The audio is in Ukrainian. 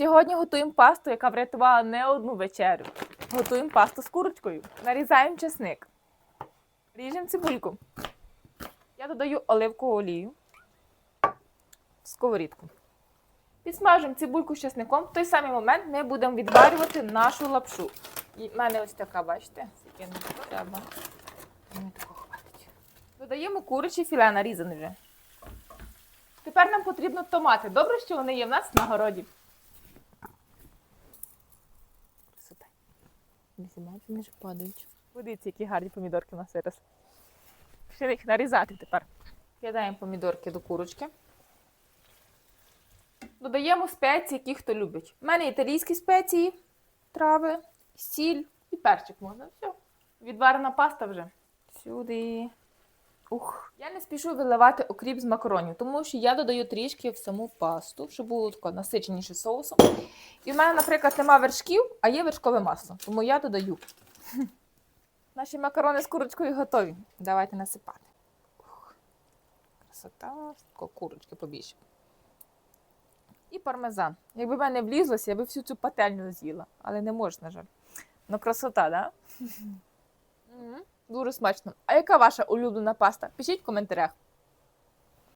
Сьогодні готуємо пасту, яка врятувала не одну вечерю. Готуємо пасту з курочкою. Нарізаємо чесник. Ріжемо цибульку. Я додаю оливкову олію в сковорідку. Підсмажуємо цибульку з чесником. В той самий момент ми будемо відварювати нашу лапшу. І в мене ось така, бачите, не треба. Мені. Додаємо куряче філе нарізане вже. Тепер нам потрібно томати. Добре, що вони є в нас на городі. Вони ж падають. Подивіться, які гарні помідорки у нас зараз. Ще їх нарізати тепер. Кидаємо помідорки до курочки. Додаємо спеції, які хто любить. У мене італійські спеції, трави, сіль і перчик можна. Все. Відварена паста вже. Сюди. Ух. Я не спішу виливати окріп з макаронів, тому що я додаю трішки в саму пасту, щоб було тако насиченіше соусом. І в мене, наприклад, нема вершків, а є вершкове масло, тому я додаю. Наші макарони з курочкою готові. Давайте насипати. Ух. Красота, тако курочки побільше. І пармезан. Якби в мене влізлося, я би всю цю пательню з'їла, але не можна, на жаль. Ну, красота, да? Дуже смачно. А яка ваша улюблена паста? Пишіть в коментарях.